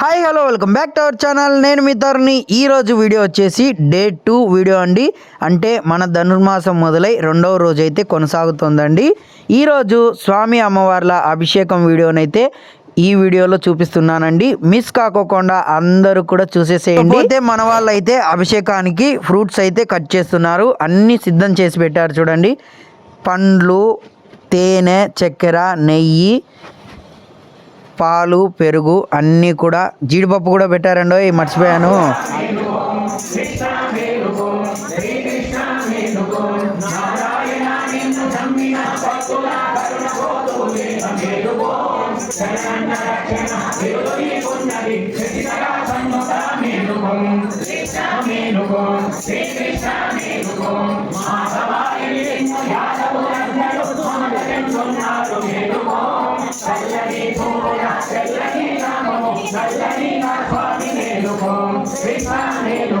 Hi hello welcome back to our channel నేను మీ తరుణి ఈ రోజు వీడియో వచ్చేసి డే టూ వీడియో అండి. అంటే మన ధనుర్మాసం మొదలై రెండవ రోజు అయితే కొనసాగుతుందండి ఈరోజు స్వామి అమ్మవార్ల అభిషేకం వీడియోనైతే ఈ వీడియోలో చూపిస్తున్నానండి. మిస్ కాకోకుండా అందరూ కూడా చూసేసేయండి. అయితే మన వాళ్ళు అయితే అభిషేకానికి ఫ్రూట్స్ అయితే కట్ చేస్తున్నారు. అన్నీ సిద్ధం చేసి పెట్టారు చూడండి. పండ్లు తేనె చక్కెర నెయ్యి పాలు పెరుగు అన్నీ కూడా జీడిపప్పు కూడా పెట్టారండో మర్చిపోయాను. చల్లని పూల చల్లని నామము చల్లని నా స్వామి నేను కృష్ణ నేను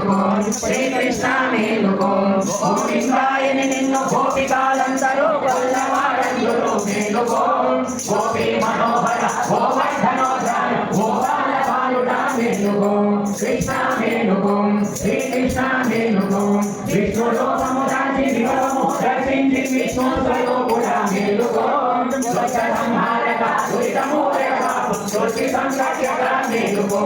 శ్రీకృష్ణ నేను గోవిందాయని నిన్ను గోపికాలందరూ గొల్లవారందులో మేలుకో గోపి మనోహర గోవర్ధనోధార గోపాల బాలుడా మేలుకో కృష్ణ మేలుకో శ్రీకృష్ణ మేలుకో విష్ణులోకము రాజి వివరము దర్శించి విష్ణు కూడా మేలుకో. స్వచ్ఛ సంహారక దురితమూరక సృష్టి సంకట్యక మేలుకో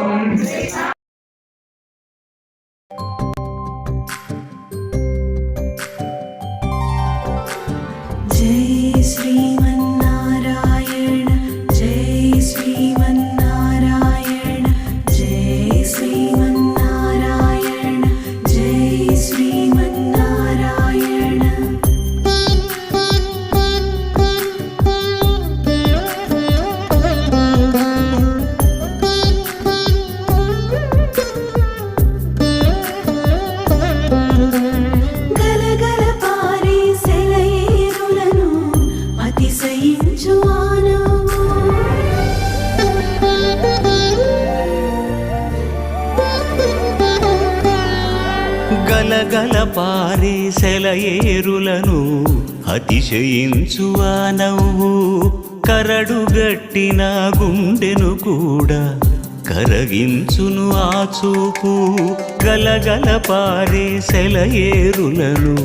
గలగల పారే సెలయేరులను అతిశయించు ఆ నవ్వు. కరడుగట్టిన గుండెను కూడా కరగించును ఆ చూపు. గలగల పారే సెలయేరులను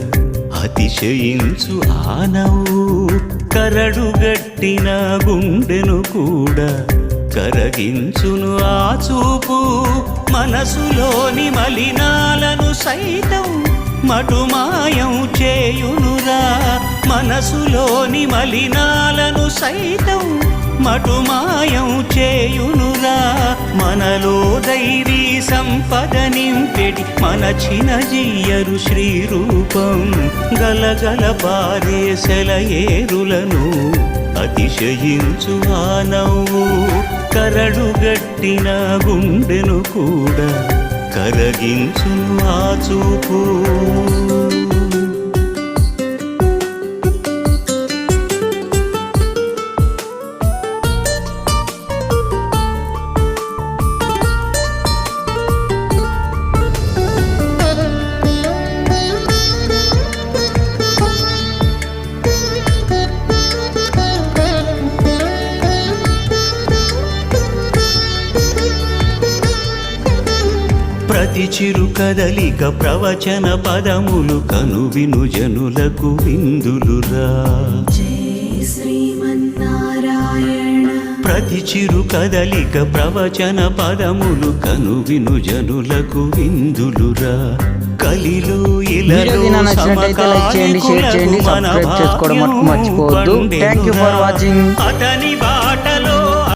అతిశయించు ఆ నవ్వు. కరడుగట్టిన గుండెను కూడా కరగించును ఆ చూపు. మనసులోని మలినాలను సైతం మటుమాయం చేయునురా. మనసులోని మలినాలను సైతం మటుమాయం చేయునురా. మనలో ధైర్య సంపద నింపెడి మన చినజీయరు శ్రీరూపం. గలగల పారే సెలయేరులను విషయించు ఆ నవ్వు. కరడుగట్టిన గుండెను కూడా కరగించును ఆ చూపు. ప్రతి చిరు కదలిక ప్రవచన పదములు కనువిను జనులకు విందులురా. ప్రతి చిరు కదలిక ప్రవచన పదములు కనువిను జనులకు విందులురా. కలిలో ఇలలో చేయండి, సమకాలికులకు మన భాగ్యం. అతని బాట